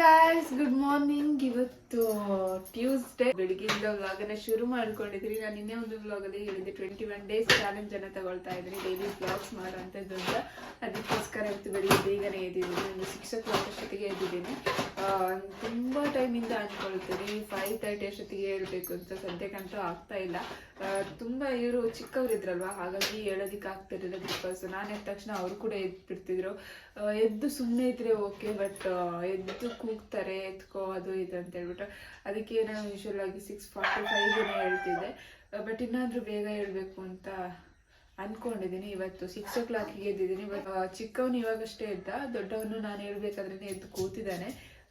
Guys good morning ಇವತ್ತು Tuesday ಬೆಳಗಿಂದ vlog ಅನ್ನ ಶುರು ಮಾಡ್ಕೊಂಡಿದ್ರಿ ನಾನು ನಿನ್ನೆ ಒಂದು ವ್ಲಾಗಲ್ಲಿ ಹೇಳಿದ್ದೆ ಟ್ವೆಂಟಿ ಒನ್ ಡೇಸ್ ಚಾಲೆಂಜ್ ಅನ್ನ ತಗೊಳ್ತಾ ಇದ್ರಿ ಡೈಲಿ ವ್ಲಾಗ್ಸ್ ಮಾಡುವಂಥದ್ದು ಅಂತ. ಅದಕ್ಕೋಸ್ಕರ ಇವತ್ತು ಬೆಳಿಗ್ಗೆ ಬೇಗನೆ ಎದ್ದಿದ್ದೀನಿ. ಒಂದು ಸಿಕ್ಸ್ ಓ ಕ್ಲಾಕ್ ಅಷ್ಟೊತ್ತಿಗೆ ಎದ್ದಿದ್ದೀನಿ. ತುಂಬಾ ಟೈಮಿಂದ ಅನ್ಕೊಳ್ತೀನಿ. ಫೈವ್ ತರ್ಟಿ ಅಷ್ಟೊತ್ತಿಗೆ ಹೇಳ್ಬೇಕು ಅಂತ. ಸದ್ಯಕ್ಕಂತೂ ಆಗ್ತಾ ಇಲ್ಲ. ತುಂಬ ಇವರು ಚಿಕ್ಕವರಿದ್ರಲ್ವಾ? ಹಾಗಾಗಿ ಹೇಳೋದಿಕ್ಕೆ ಆಗ್ತಿರ್ಲಿಲ್ಲ ಬಿಕಾಸ್ ನಾನು ಎದ್ದ ತಕ್ಷಣ ಅವರು ಕೂಡ ಎದ್ಬಿಡ್ತಿದ್ರು. ಎದ್ದು ಸುಮ್ಮನೆ ಇದ್ರೆ ಓಕೆ ಬಟ್ ಎದ್ದು ಕೂಗ್ತಾರೆ, ಎತ್ಕೋ, ಅದು ಇದು ಅಂತ ಹೇಳ್ಬಿಟ್ಟು. ಅದಕ್ಕೆ ನಾನು ಯೂಶುವಲ್ ಆಗಿ ಸಿಕ್ಸ್ ಫಾರ್ಟಿ ಫೈವ್ಗೆ ಹೇಳ್ತಿದ್ದೆ. ಬಟ್ ಇನ್ನಾದರೂ ಬೇಗ ಹೇಳ್ಬೇಕು ಅಂತ ಅಂದ್ಕೊಂಡಿದ್ದೀನಿ ಇವತ್ತು ಸಿಕ್ಸ್ ಓ ಕ್ಲಾಕಿಗೆ ಎದ್ದಿದ್ದೀನಿ. ಬಟ್ ಚಿಕ್ಕವನು ಇವಾಗಷ್ಟೇ ಇದ್ದ ದೊಡ್ಡವನು ನಾನು ಹೇಳ್ಬೇಕಾದ್ರೆ ಎದ್ದು ಕೂತಿದ್ದಾನೆ.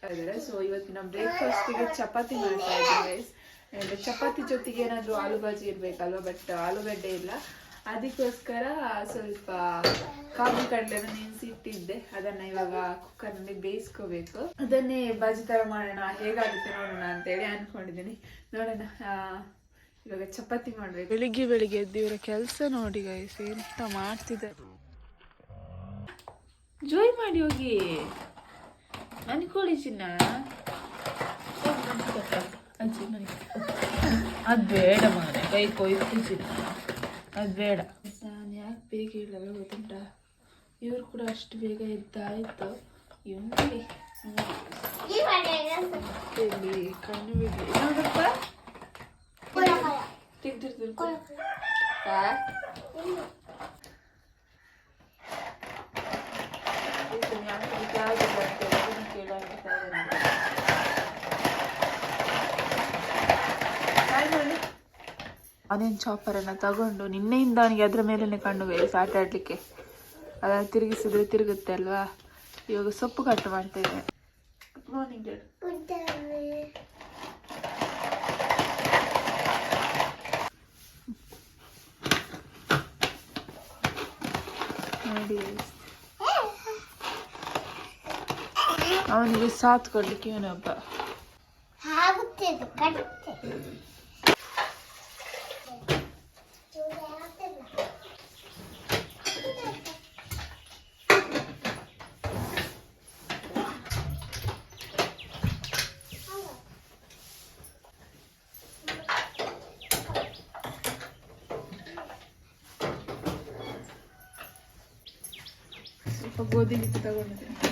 ಇದ್ದಾರೆ. ಸೊ ನಮ್ಮ ಬ್ರೇಕ್ಫಾಸ್ಟಿಗೆ ಚಪಾತಿ ಮಾಡ್ತಾ ಇದ್ದೀವಿ. ಚಪಾತಿ ಜೊತೆಗೆ ಏನಾದರೂ ಆಲೂ ಬಾಜಿ ಇರಬೇಕಲ್ವ? ಬಟ್ ಆಲೂಗಡ್ಡೆ ಇಲ್ಲ. ಅದಕ್ಕೋಸ್ಕರ ಸ್ವಲ್ಪ ಕಾಬು ಕಡಲೆನ ನೆನೆಸಿಟ್ಟಿದ್ದೆ ಅದನ್ನ ಇವಾಗ ಕುಕ್ಕರ್ನಲ್ಲಿ ಬೇಯಿಸ್ಕೋಬೇಕು. ಅದನ್ನೇ ಬಾಜಿ ತರ ಮಾಡೋಣ. ಹೇಗಾಗುತ್ತೆ ನೋಡೋಣ ಅಂತೇಳಿ ಅನ್ಕೊಂಡಿದ್ದೀನಿ. ನೋಡೋಣ ಆ, ಇವಾಗ ಚಪಾತಿ ಮಾಡ್ಬೇಕು. ಬೆಳಿಗ್ಗೆ ಬೆಳಿಗ್ಗೆ ಎದ್ದು ಇವರ ಕೆಲಸ ನೋಡಿ ಗೈಸ್ ಎಂತ ಮಾಡ್ತಿದ್ದಾರೆ. ಜೋಯ್ ಮಾಡಿ ಹೋಗಿ. ಅನ್ಕೊಳ್ಳಿ ಚಿನ್ನ ಅದು ಬೇಡ ಮಾರೆ ಕೈ ಕೊಯ್ತು ಚಿನ್ನ ಅದು ಬೇಡ ನಾನು ಯಾಕೆ ಬೇಗ ಹೇಳಲ್ಲ ಗೊತ್ತುಂಟ ಇವ್ರು ಕೂಡ ಅಷ್ಟು ಬೇಗ ಎದ್ದಾಯ್ತು ಇವನಿಗೆ ಇಲ್ಲಿ ಕಣ್ಣು ಬಿಡ್ಲಿ ನೋಡಪ್ಪ ತೆಗ್ದಿರ್ತೀನಿ ಅದೇನು ಚಾಪರನ್ನು ತಗೊಂಡು ನಿನ್ನೆಯಿಂದ ಅವನಿಗೆ ಅದ್ರ ಮೇಲೇ ಕಣ್ಣು ಗೈಸ್ ಆಟ ಆಡಲಿಕ್ಕೆ. ಅದನ್ನು ತಿರುಗಿಸಿದ್ರೆ ತಿರುಗುತ್ತೆ ಅಲ್ವಾ? ಇವಾಗ ಸೊಪ್ಪು ಕಟ್ ಮಾಡ್ತೇನೆ ನೋಡಿ ಅವನಿಗೆ ಸಾಥ್ ಕೊಡ್ಲಿಕ್ಕೆ ಇವನೊಬ್ಬ ಆಗುತ್ತಿದೆ ಕಟ್ಟೆ ಸ್ವಲ್ಪ ಗೋಧಿ ಹಿಟ್ಟು ತಗೊಂಡಿದ್ದೀನಿ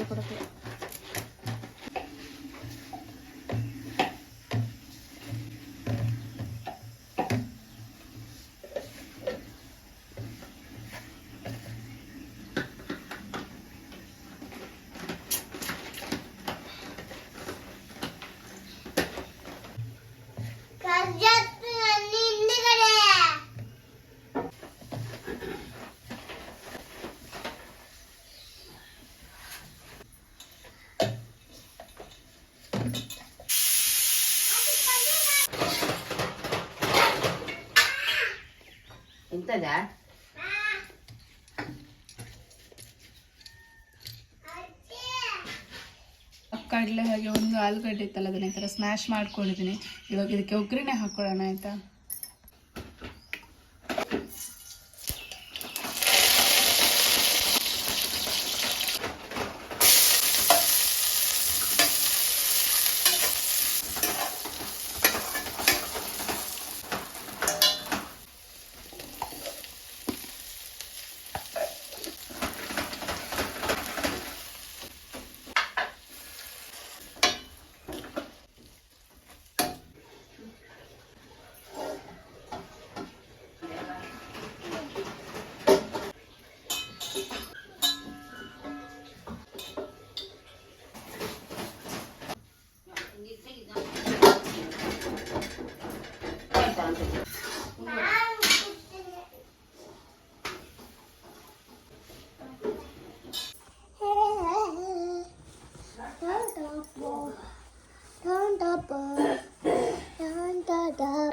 ಒಂದು ಕೊಡಕ್ಕೆ ಕಡಲೆ ಹಾಗೆ ಒಂದು ಆಲೂಗಡ್ಡೆ ಇತ್ತಲ್ಲ ಅದನ್ನ ಈ ಥರ ಸ್ಮ್ಯಾಶ್ ಮಾಡ್ಕೊಂಡಿದ್ದೀನಿ. ಇವಾಗ ಇದಕ್ಕೆ ಒಗ್ಗರಣೆ ಹಾಕೊಳ್ಳೋಣ ಆಯ್ತಾ?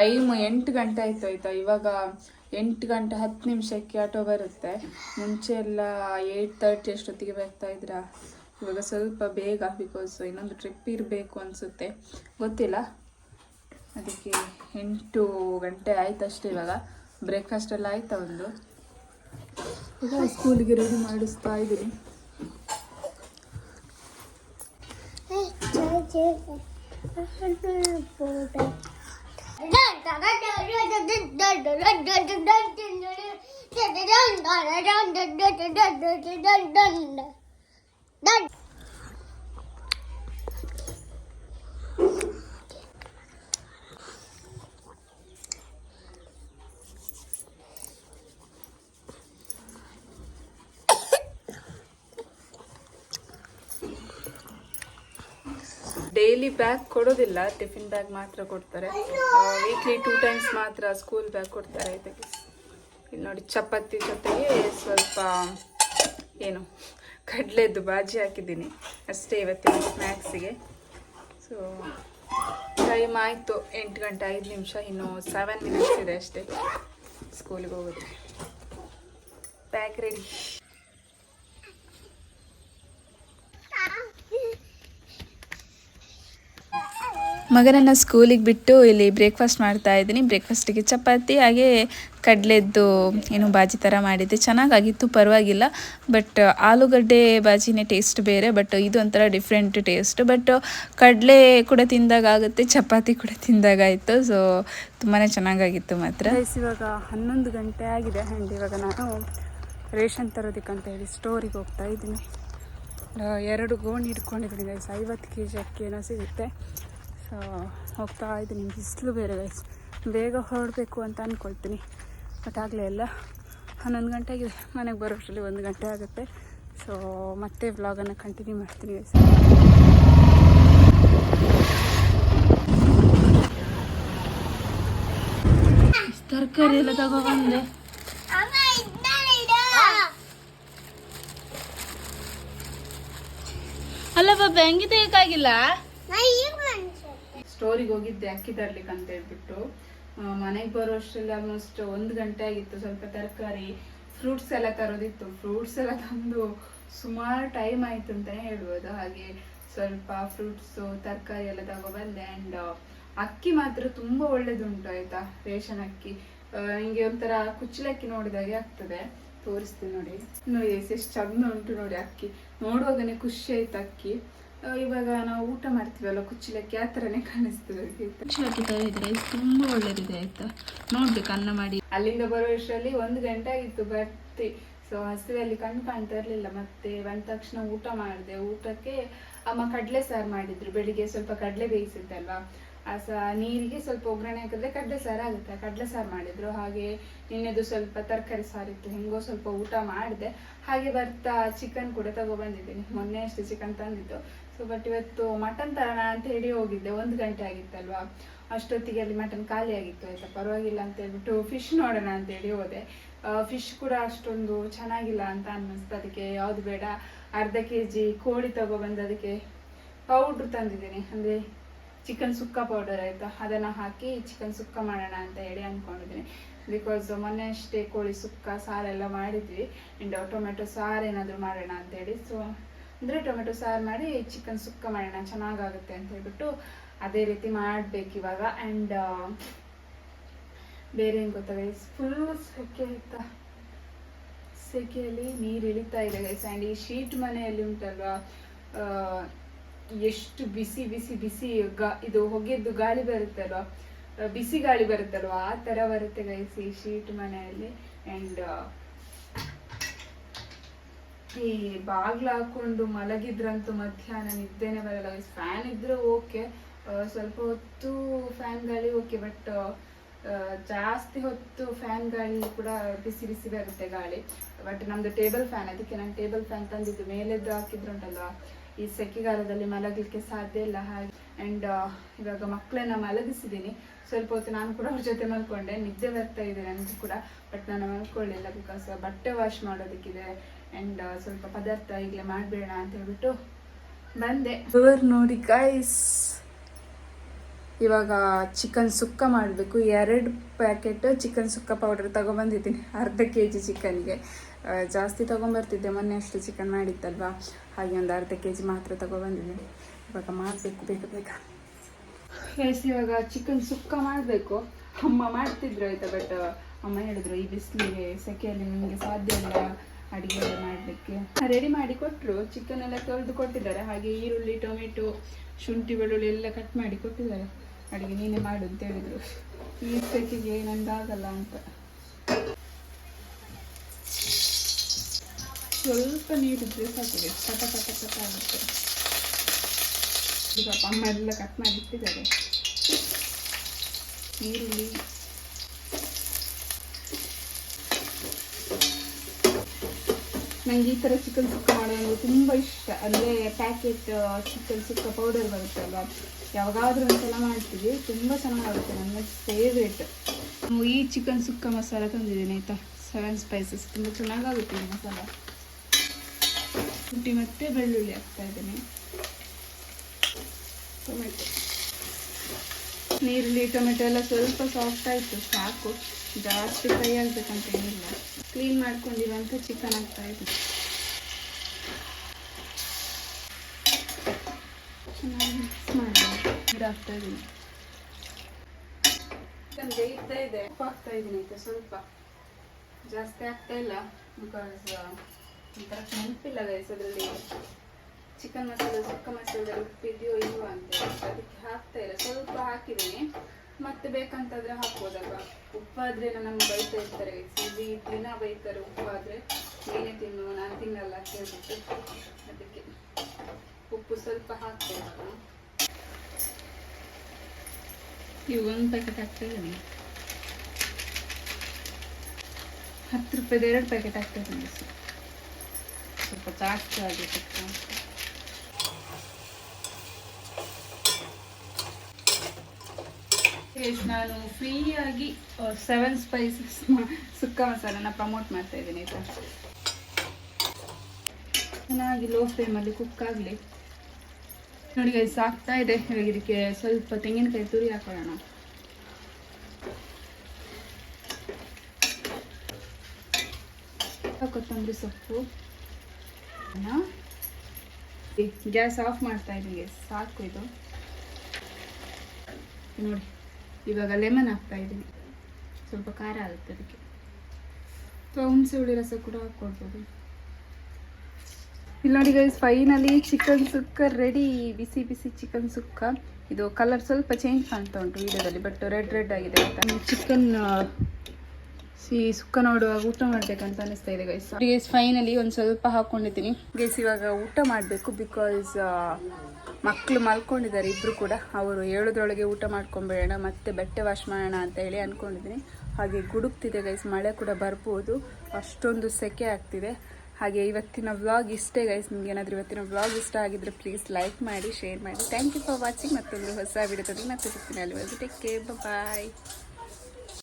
ಟೈಮ್ ಎಂಟು ಗಂಟೆ ಆಯ್ತು ಆಯ್ತಾ? ಇವಾಗ ಎಂಟು ಗಂಟೆ ಹತ್ತು ನಿಮಿಷಕ್ಕೆ ಆಟೋ ಬರುತ್ತೆ. ಮುಂಚೆ ಎಲ್ಲ ಏಯ್ಟ್ ತರ್ಟಿ ಅಷ್ಟೊತ್ತಿಗೆ ಬರ್ತಾ ಇದ್ರ? ಇವಾಗ ಸ್ವಲ್ಪ ಬೇಗ ಬಿಕಾಸ್ ಇನ್ನೊಂದು ಟ್ರಿಪ್ ಇರಬೇಕು ಅನಿಸುತ್ತೆ. ಗೊತ್ತಿಲ್ಲ? ಅದಕ್ಕೆ ಎಂಟು ಗಂಟೆ ಆಯ್ತು ಅಷ್ಟೇ ಇವಾಗ. ಬ್ರೇಕ್ಫಾಸ್ಟ್ ಎಲ್ಲ ಆಯ್ತಾ ಒಂದು? ಈಗ ಸ್ಕೂಲಿಗೆ ರೆಡಿ ಮಾಡಿಸ್ತಾ ಇದ್ದೀನಿ. dun dun dun dun dun bag ಕೊಡೋದಿಲ್ಲ ಟಿಫಿನ್ ಬ್ಯಾಗ್ ಮಾತ್ರ ಕೊಡ್ತಾರೆ. ವೀಕ್ಲಿ ಟೂ ಟೈಮ್ಸ್ ಮಾತ್ರ ಸ್ಕೂಲ್ ಬ್ಯಾಗ್ ಕೊಡ್ತಾರೆ ಇದಕ್ಕೆ. ಇಲ್ಲಿ ನೋಡಿ, ಚಪಾತಿ ಜೊತೆಗೆ ಸ್ವಲ್ಪ, ಏನು, ಕಡಲೆದ್ದು ಬಾಜಿ ಹಾಕಿದ್ದೀನಿ. ಅಷ್ಟೇ ಇವತ್ತಿನ ಸ್ನ್ಯಾಕ್ಸಿಗೆ ಸೊ ಟೈಮ್ ಆಯಿತು, ಎಂಟು ಗಂಟೆ ಐದು ನಿಮಿಷ, ಇನ್ನು ಸೆವೆನ್ ಮಿನಿಟ್ಸ್ ಇದೆ ಅಷ್ಟೇ ಸ್ಕೂಲಿಗೆ ಹೋಗುತ್ತೆ ಬ್ಯಾಗ್ ರೆಡಿ ಮಗನನ್ನು ಸ್ಕೂಲಿಗೆ ಬಿಟ್ಟು ಇಲ್ಲಿ ಬ್ರೇಕ್ಫಾಸ್ಟ್ ಮಾಡ್ತಾ ಇದ್ದೀನಿ. ಬ್ರೇಕ್ಫಾಸ್ಟಿಗೆ ಚಪಾತಿ, ಹಾಗೆ ಕಡಲೆದ್ದು ಏನು ಬಾಜಿ ಥರ ಮಾಡಿದ್ದೆ. ಚೆನ್ನಾಗಾಗಿತ್ತು, ಪರವಾಗಿಲ್ಲ. ಬಟ್ ಆಲೂಗಡ್ಡೆ ಬಾಜಿನೇ ಟೇಸ್ಟ್ ಬೇರೆ, ಬಟ್ ಇದು ಒಂಥರ ಡಿಫ್ರೆಂಟ್ ಟೇಸ್ಟ್. ಬಟ್ ಕಡಲೆ ಕೂಡ ತಿಂದಾಗ ಆಗುತ್ತೆ ಚಪಾತಿ ಕೂಡ ತಿಂದಾಗಾಯಿತು. ಸೊ ತುಂಬಾ ಚೆನ್ನಾಗಾಗಿತ್ತು ಮಾತ್ರ. ಇವಾಗ ಹನ್ನೊಂದು ಗಂಟೆ ಆಗಿದೆ. ಆ್ಯಂಡ್ ಇವಾಗ ನಾನು ರೇಷನ್ ತರೋದಕ್ಕಂತ ಹೇಳಿ ಸ್ಟೋರಿಗೆ ಹೋಗ್ತಾ ಇದ್ದೀನಿ. ಎರಡು ಗೋಣಿ ಇಟ್ಕೊಂಡಿದ್ದೀನಿ ಗೈಸ್ ಐವತ್ತು ಕೆ ಜಿ ಅಕ್ಕಿ ಏನೋ ಸಿಗುತ್ತೆ. ಸೊ ಹೋಗ್ತಾ ಇದ್ದೀನಿ. ಬಿಸಿಲು ಬೇರೆ ಗೈಸ್ ಬೇಗ ಹೊರಡಬೇಕು ಅಂತ ಅಂದ್ಕೊಳ್ತೀನಿ ಬಟ್ ಆಗಲೇ ಎಲ್ಲ ಹನ್ನೊಂದು ಗಂಟೆ ಆಗಿದೆ ಮನೆಗೆ ಬರೋಷ್ಟರಲ್ಲಿ ಒಂದು ಗಂಟೆ ಆಗುತ್ತೆ. ಸೊ ಮತ್ತೆ ವ್ಲಾಗನ್ನು ಕಂಟಿನ್ಯೂ ಮಾಡ್ತೀನಿ ಗೈಸ್ ತರಕಾರಿ ಎಲ್ಲ ತಗೊಬಂದೆ ಅಲ್ಲ, ಬಾಬಾ ಹೆಂಗಿದೆ ತೆಗಿಯಕ್ಕಾಗಿಲ್ಲ? ಸ್ಟೋರಿಗೆ ಹೋಗಿದ್ದೆ ಅಕ್ಕಿ ತರ್ಲಿಕ್ಕೆ ಅಂತ ಹೇಳ್ಬಿಟ್ಟು. ಮನೆಗೆ ಬರೋ ಆಲ್ಮೋಸ್ಟ್ ಒಂದು ಗಂಟೆ ಆಗಿತ್ತು, ಸ್ವಲ್ಪ ತರಕಾರಿ ಫ್ರೂಟ್ಸ್ ಎಲ್ಲ ತರೋದಿತ್ತು. ಫ್ರೂಟ್ಸ್ ಎಲ್ಲ ತಂದು ಸುಮಾರು ಟೈಮ್ ಆಯ್ತು ಅಂತಲೇ ಹೇಳ್ಬೋದು. ಹಾಗೆ ಸ್ವಲ್ಪ ಫ್ರೂಟ್ಸು ತರಕಾರಿ ಎಲ್ಲ ತಗೊಬಂದೆ ಆ್ಯಂಡ್ ಅಕ್ಕಿ ಮಾತ್ರ ತುಂಬ ಒಳ್ಳೇದುಂಟು ಆಯಿತಾ, ರೇಷನ್ ಅಕ್ಕಿ. ಹಿಂಗೆ ಒಂಥರ ಕುಚ್ಚಲಕ್ಕಿ ನೋಡಿದಾಗೆ ಆಗ್ತದೆ. ತೋರಿಸ್ತೀನಿ ನೋಡಿ. ನೋಡಿ ಎಷ್ಟು ಚಂದ ಉಂಟು ನೋಡಿ ಅಕ್ಕಿ. ನೋಡುವಾಗನೇ ಖುಷಿ ಆಯ್ತು ಅಕ್ಕಿ. ಇವಾಗ ನಾವು ಊಟ ಮಾಡ್ತೀವಲ್ಲ ಕುಚ್ಚಲಕ್ಕಿ ಆ ಥರನೇ ಕಾಣಿಸ್ತದೆ ಕುಚ್ಚಲಕ್ಕಿ ಥರ ಇದ್ರೆ ತುಂಬ ಒಳ್ಳೇದಿದೆ ಆಯ್ತಾ? ನೋಡ್ಬೇಕು ಅನ್ನ ಮಾಡಿ. ಅಲ್ಲಿಂದ ಬರುವಷ್ಟರಲ್ಲಿ ಒಂದು ಗಂಟೆ ಆಗಿತ್ತು ಬರ್ತಿ. ಸೊ ಹಸಿರಲ್ಲಿ ಕಣ್ಣು ಕಾಣ್ತಾ ಇರಲಿಲ್ಲ ಮತ್ತೆ ಬಂದ ತಕ್ಷಣ ಊಟ ಮಾಡಿದೆ. ಊಟಕ್ಕೆ ಅಮ್ಮ ಕಡಲೆ ಸಾರು ಮಾಡಿದ್ರು. ಬೆಳಿಗ್ಗೆ ಸ್ವಲ್ಪ ಕಡಲೆ ಬೇಯಿಸಿದ್ದಲ್ವಾ? ಆ ಸ ನೀರಿಗೆ ಸ್ವಲ್ಪ ಒಗ್ಗರಣೆ ಹಾಕಿದ್ರೆ ಕಡಲೆ ಸಾರು ಆಗುತ್ತೆ. ಕಡಲೆ ಸಾರು ಮಾಡಿದ್ರು. ಹಾಗೆ ನಿನ್ನೆದು ಸ್ವಲ್ಪ ತರಕಾರಿ ಸಾರಿತ್ತು ಹೆಂಗೋ ಸ್ವಲ್ಪ ಊಟ ಮಾಡಿದೆ. ಹಾಗೆ ಬರ್ತಾ ಚಿಕನ್ ಕೂಡ ತಗೊಬಂದಿದ್ದೀನಿ ಮೊನ್ನೆ ಅಷ್ಟೇ ಚಿಕನ್ ತಂದಿದ್ದು. ಸೊ ಬಟ್ ಇವತ್ತು ಮಟನ್ ತರೋಣ ಅಂತ ಹೇಳಿ ಹೋಗಿದ್ದೆ. ಒಂದು ಗಂಟೆ ಆಗಿತ್ತಲ್ವಾ? ಅಷ್ಟೊತ್ತಿಗೆ ಅಲ್ಲಿ ಮಟನ್ ಖಾಲಿ ಆಗಿತ್ತು. ಆಯ್ತಾ, ಪರವಾಗಿಲ್ಲ ಅಂತ ಹೇಳ್ಬಿಟ್ಟು ಫಿಶ್ ನೋಡೋಣ ಅಂತ ಹೇಳಿ ಹೋದೆ. ಫಿಶ್ ಕೂಡ ಅಷ್ಟೊಂದು ಚೆನ್ನಾಗಿಲ್ಲ ಅಂತ ಅನ್ನಿಸ್ತು. ಅದಕ್ಕೆ ಯಾವ್ದು ಬೇಡ. ಅರ್ಧ ಕೆ ಜಿ ಕೋಳಿ ತಗೊಬಂದು ಅದಕ್ಕೆ ಪೌಡ್ರ್ ತಂದಿದ್ದೀನಿ. ಅಂದರೆ ಚಿಕನ್ ಸುಕ್ಕ ಪೌಡರ್ ಆಯ್ತಾ? ಅದನ್ನ ಹಾಕಿ ಚಿಕನ್ ಸುಕ್ಕ ಮಾಡೋಣ ಅಂತ ಹೇಳಿ ಅನ್ಕೊಂಡಿದ್ದೀನಿ. ಬಿಕಾಸ್ ಮೊನ್ನೆ ಅಷ್ಟೇ ಕೋಳಿ ಸುಕ್ಕ, ಸಾರೆಲ್ಲ ಮಾಡಿದ್ವಿ. ಆ್ಯಂಡ್ ಟೊಮೆಟೊ ಸಾರು ಏನಾದರೂ ಮಾಡೋಣ ಅಂತ ಹೇಳಿ. ಸೊ ಅಂದರೆ ಟೊಮೆಟೊ ಸಾರು ಮಾಡಿ ಚಿಕನ್ ಸುಕ್ಕ ಮಾಡೋಣ, ಚೆನ್ನಾಗಾಗುತ್ತೆ ಅಂತ ಹೇಳ್ಬಿಟ್ಟು ಅದೇ ರೀತಿ ಮಾಡಬೇಕು ಇವಾಗ. ಆ್ಯಂಡ್ ಬೇರೆ ಏನು ಗೊತ್ತಾ ಫುಲ್ ಸೆಕೆ ಆಯ್ತಾ ಸೆಕೆಯಲ್ಲಿ ನೀರು ಇಳಿತಾ ಇದೆ ಗೈಸ್ ಆ್ಯಂಡ್ ಈ ಶೀಟ್ ಮನೆಯಲ್ಲಿ ಉಂಟಲ್ವಾ? ಎಷ್ಟು ಬಿಸಿ ಬಿಸಿ ಬಿಸಿ ಗಾ, ಇದು ಹೊಗೆದ್ದು ಗಾಳಿ ಬರುತ್ತಲ್ವಾ? ಬಿಸಿ ಗಾಳಿ ಬರುತ್ತಲ್ವಾ? ಆ ಥರ ಬರುತ್ತೆ ಗೈಸ್ ಈ ಶೀಟ್ ಮನೆಯಲ್ಲಿ. ಆ್ಯಂಡ್ ಈ ಬಾಗ್ಲ ಹಾಕೊಂಡು ಮಲಗಿದ್ರಂತೂ ಮಧ್ಯಾಹ್ನ ನಿದ್ದೆನೆ ಬರಲ್ಲ. ಫ್ಯಾನ್ ಇದ್ರೆ ಓಕೆ ಸ್ವಲ್ಪ ಹೊತ್ತು ಫ್ಯಾನ್ ಗಾಳಿ ಓಕೆ ಬಟ್ ಜಾಸ್ತಿ ಹೊತ್ತು ಫ್ಯಾನ್ ಗಾಳಿ ಕೂಡ ಬಿಸಿ ಬಿಸಿ ಬರುತ್ತೆ ಗಾಳಿ. ಬಟ್ ನಮ್ದು ಟೇಬಲ್ ಫ್ಯಾನ್ ಅದಕ್ಕೆ ನಾನು ಟೇಬಲ್ ಫ್ಯಾನ್ ತಂದಿದ್ದು. ಮೇಲೆದ್ದು ಹಾಕಿದ್ರುಂಟಲ್ವಾ ಈ ಸೆಕೆಗಾಲದಲ್ಲಿ ಮಲಗಲಿಕ್ಕೆ ಸಾಧ್ಯ ಇಲ್ಲ ಹಾಗೆ. ಆ್ಯಂಡ್ ಇವಾಗ ಮಕ್ಕಳನ್ನ ಮಲಗಿಸಿದ್ದೀನಿ ಸ್ವಲ್ಪ ಹೊತ್ತು ನಾನು ಕೂಡ ಅವ್ರ ಜೊತೆ ಮಲ್ಕೊಂಡೆ. ನಿದ್ದೆ ಬರ್ತಾ ಇದೆ ನನಗೂ ಕೂಡ ಬಟ್ ನಾನು ಮಲ್ಕೊಳ್ಳಿಲ್ಲ ಬಿಕಾಸ್ ಬಟ್ಟೆ ವಾಶ್ ಮಾಡೋದಕ್ಕಿದೆ. ಆ್ಯಂಡ್ ಸ್ವಲ್ಪ ಪದಾರ್ಥ ಈಗಲೇ ಮಾಡಬೇಡ ಅಂತ ಹೇಳ್ಬಿಟ್ಟು ಬಂದೆ. ಇವರು ನೋಡಿ ಗೈಸ್ ಇವಾಗ ಚಿಕನ್ ಸುಕ್ಕ ಮಾಡಬೇಕು. ಎರಡು ಪ್ಯಾಕೆಟ್ ಚಿಕನ್ ಸುಕ್ಕ ಪೌಡರ್ ತಗೊಬಂದಿದ್ದೀನಿ. ಅರ್ಧ ಕೆ ಜಿ ಚಿಕನ್ಗೆ ಜಾಸ್ತಿ ತೊಗೊಂಬರ್ತಿದ್ದೆ. ಮೊನ್ನೆ ಅಷ್ಟು ಚಿಕನ್ ಮಾಡಿತ್ತಲ್ವಾ? ಹಾಗೆ ಒಂದು ಅರ್ಧ ಕೆ ಜಿ ಮಾತ್ರ ತೊಗೊಬಂದಿದ್ದೀನಿ. ಇವಾಗ ಮಾಡಬೇಕು. ಬೇಗ ಬೇಗ. ಗೈಸ್ ಇವಾಗ ಚಿಕನ್ ಸುಕ್ಕ ಮಾಡಬೇಕು. ಅಮ್ಮ ಮಾಡ್ತಿದ್ರು ಆಯಿತಾ ಬಟ್ ಅಮ್ಮ ಹೇಳಿದ್ರು ಈ ಬಿಸಿಲಿಗೆ ಸೆಕೆಯಲ್ಲಿ ನಿಮಗೆ ಸಾಧ್ಯ ಇಲ್ಲ. ಅಡಿಗೆ ಎಲ್ಲ ಮಾಡಲಿಕ್ಕೆ ರೆಡಿ ಮಾಡಿ ಕೊಟ್ಟರು ಚಿಕನ್ ಎಲ್ಲ ತೊಳೆದು ಕೊಟ್ಟಿದ್ದಾರೆ. ಹಾಗೆ ಈರುಳ್ಳಿ, ಟೊಮೆಟೊ, ಶುಂಠಿ, ಬೆಳ್ಳುಳ್ಳಿ ಎಲ್ಲ ಕಟ್ ಮಾಡಿ ಕೊಟ್ಟಿದ್ದಾರೆ. ಅಡುಗೆ ನೀನೇ ಮಾಡು ಅಂತ ಹೇಳಿದ್ರು. ಈ ಸೆಕೆಗೆ ನಂದಾಗಲ್ಲ ಅಂತ. ಸ್ವಲ್ಪ ನೀರಿದ್ರೆ ಸಾಕಿದೆ ಕಟ ಕಟ ಕಟ ಆಗುತ್ತೆ. ಈಗ ಅಮ್ಮ ಎಲ್ಲ ಕಟ್ ಮಾಡಿ ಇಟ್ಟಿದ್ದಾರೆ. ಈರುಳ್ಳಿ ನಂಗೆ ಈ ಥರ ಚಿಕನ್ ಸುಕ್ಕ ಮಾಡೋದು ತುಂಬ ಇಷ್ಟ. ಅಂದರೆ ಪ್ಯಾಕೆಟ್ ಚಿಕನ್ ಸುಕ್ಕ ಪೌಡರ್ ಬರುತ್ತಲ್ಲ ಯಾವಾಗಾದ್ರೂ ಒಂದ್ಸಲ ಮಾಡ್ತೀವಿ. ತುಂಬ ಚೆನ್ನಾಗಾಗುತ್ತೆ ನನ್ನ ಫೇವ್ರೇಟ್ ಈ ಚಿಕನ್ ಸುಕ್ಕ ಮಸಾಲ ತಂದಿದ್ದೀನಿ, ಆಯಿತಾ? ಸೆವೆನ್ ಸ್ಪೈಸಸ್ ತುಂಬ ಚೆನ್ನಾಗಾಗುತ್ತೆ ಈ ಮಸಾಲ. ಶುಂಠಿ ಮತ್ತು ಬೆಳ್ಳುಳ್ಳಿ ಹಾಕ್ತಾ ಇದ್ದೀನಿ. ಟೊಮೆಟೊ. ನೀರುಳ್ಳಿ ಟೊಮೆಟೊ ಎಲ್ಲ ಸ್ವಲ್ಪ ಸಾಫ್ಟ್ ಆಯಿತು, ಸಾಕು. ಜಾಸ್ತಿ ಫ್ರೈ ಆಗಬೇಕಂತ ಏನಿಲ್ಲ. ಕ್ಲೀನ್ ಮಾಡ್ಕೊಂಡಿವ ಚಿಕನ್ ಹಾಕ್ತಾ ಇದ್ದೀನಿ ಚೆನ್ನಾಗಿ ಮಿಕ್ಸ್ ಮಾಡಿ ಹಾಕ್ತಾ ಇದ್ದೀನಿ ಚಿಕನ್ ಆಗ್ತಾ ಇದೆ. ಉಪ್ಪು ಹಾಕ್ತಾ ಇದ್ದೀನಿ ಆಯ್ತಾ ಸ್ವಲ್ಪ. ಜಾಸ್ತಿ ಆಗ್ತಾ ಇಲ್ಲ. ಬಿಕಾಸ್ ಒಂಥರ ನೆನಪಿಲ್ಲ ಗೈಸ್ ಅದರಲ್ಲಿ. ಚಿಕನ್ ಮಸಾಲೆ ಸುಕ್ಕ ಮಸಾಲೆ ಉಪ್ಪಿದೆಯೋ ಇಲ್ವೋ ಅಂತ ಅದಕ್ಕೆ ಹಾಕ್ತಾ ಇಲ್ಲ. ಸ್ವಲ್ಪ ಹಾಕಿದ್ದೀನಿ ಮತ್ತೆ ಬೇಕಂತಾದ್ರೆ ಹಾಕ್ಬೋದಲ್ವಾ? ಉಪ್ಪಾದ್ರೆ ನಮ್ಗೆ ಬೈತಾ ಇರ್ತಾರೆ. ಸಿಹಿ ದಿನ ಬೈತಾರೆ ಉಪ್ಪಾದ್ರೆ ನೀನೇ ತಿನ್ನು, ನಾನು ತಿನ್ನಲ್ಲ ಅಂತ ಹೇಳ್ಬಿಟ್ಟು ಅದಕ್ಕೆ ಉಪ್ಪು ಸ್ವಲ್ಪ ಹಾಕ್ತೇವೆ ಇವು ಒಂದು ಪ್ಯಾಕೆಟ್ ಹಾಕ್ತಾ ಇದ್ದೀನಿ. ಹತ್ತು ರೂಪಾಯಿದು ಎರಡು ಪ್ಯಾಕೆಟ್ ಹಾಕ್ತಾ ಇದ್ದೀನಿ. ಸ್ವಲ್ಪ ಜಾಸ್ತಿ ಆಗಿತ್ತು Guys, ನಾನು ಫ್ರೀಯಾಗಿ ಸೆವೆನ್ ಸ್ಪೈಸಸ್ ಸುಕ್ಕ ಮಸಾಲನ ಪ್ರಮೋಟ್ ಮಾಡ್ತಾ ಇದ್ದೀನಿ ಈಗ. ಚೆನ್ನಾಗಿ ಲೋ ಫ್ಲೇಮಲ್ಲಿ ಕುಕ್ ಆಗಲಿ. ನೋಡಿ ಗೈಸ್ ಆಗ್ತಾ ಇದೆ. ಇದಕ್ಕೆ ಸ್ವಲ್ಪ ತೆಂಗಿನಕಾಯಿ ತುರಿ ಹಾಕೊಳ್ಳೋಣ. ಕೊತ್ತಂಬರಿ ಸೊಪ್ಪು. ಗ್ಯಾಸ್ ಆಫ್ ಮಾಡ್ತಾ ಇದ್ದೀನಿ ಸಾಕು ಇದು. ನೋಡಿ. ಇವಾಗ ಲೆಮನ್ ಹಾಕ್ತಾ ಇದ್ದೀನಿ. ಸ್ವಲ್ಪ ಖಾರ ಆಗುತ್ತೆ ಅದಕ್ಕೆ. ಅಥವಾ ಹುಣಸೆ ಹುಳಿ ರಸ ಕೂಡ ಹಾಕ್ಕೊಡ್ಬೋದು. ಇಲ್ಲಿ ನೋಡಿ guys finally chicken sukka ready ಬಿಸಿ ಬಿಸಿ ಚಿಕನ್ ಸುಕ್ಕ. ಇದು ಕಲರ್ ಸ್ವಲ್ಪ ಚೇಂಜ್ ಕಾಣ್ತಾ ಉಂಟು ವಿಡಿಯೋದಲ್ಲಿ ಬಟ್ ರೆಡ್ ರೆಡ್ ಆಗಿದೆ ಅಂತ. ಚಿಕನ್ ಸಿ ಸುಕ್ಕ ನೋಡುವಾಗ ಊಟ ಮಾಡ್ಬೇಕಂತ ಅನಿಸ್ತಾ ಇದೆ ಗೈಸ್ ಗೈಸ್ ಫೈನಲಿ ಒಂದು ಸ್ವಲ್ಪ ಹಾಕೊಂಡಿದ್ದೀನಿ. ಗೈಸ್ ಇವಾಗ ಊಟ ಮಾಡಬೇಕು ಬಿಕಾಸ್ ಮಕ್ಕಳು ಮಲ್ಕೊಂಡಿದ್ದಾರೆ ಇಬ್ಬರು ಕೂಡ. ಅವರು ಹೇಳೋದ್ರೊಳಗೆ ಊಟ ಮಾಡ್ಕೊಂಬೇಡ ಮತ್ತೆ ಬಟ್ಟೆ ವಾಶ್ ಮಾಡೋಣ ಅಂತ ಹೇಳಿ ಅಂದ್ಕೊಂಡಿದ್ದೀನಿ ಹಾಗೆ ಗುಡುಕ್ತಿದೆ ಗೈಸ್ ಮಳೆ ಕೂಡ ಬರ್ಬೋದು. ಅಷ್ಟೊಂದು ಸೆಕೆ ಆಗ್ತಿದೆ. ಹಾಗೆ ಇವತ್ತಿನ ವ್ಲಾಗ್ ಇಷ್ಟೇ ಗೈಸ್ ನಿಮ್ಗೆ ಏನಾದರೂ ಇವತ್ತಿನ ವ್ಲಾಗ್ ಇಷ್ಟ ಆಗಿದ್ರೆ ಪ್ಲೀಸ್ ಲೈಕ್ ಮಾಡಿ ಶೇರ್ ಮಾಡಿ. ಥ್ಯಾಂಕ್ ಯು ಫಾರ್ ವಾಚಿಂಗ್ ಮತ್ತೊಂದು ಹೊಸ ವಿಡಿಯೋದಲ್ಲಿ ಮತ್ತೆ ಸಿಗ್ತೀನಿ ಅಲ್ಲಿವರೆಗೂ ಟೇಕ್ ಕೇರ್ ಬಾಯ್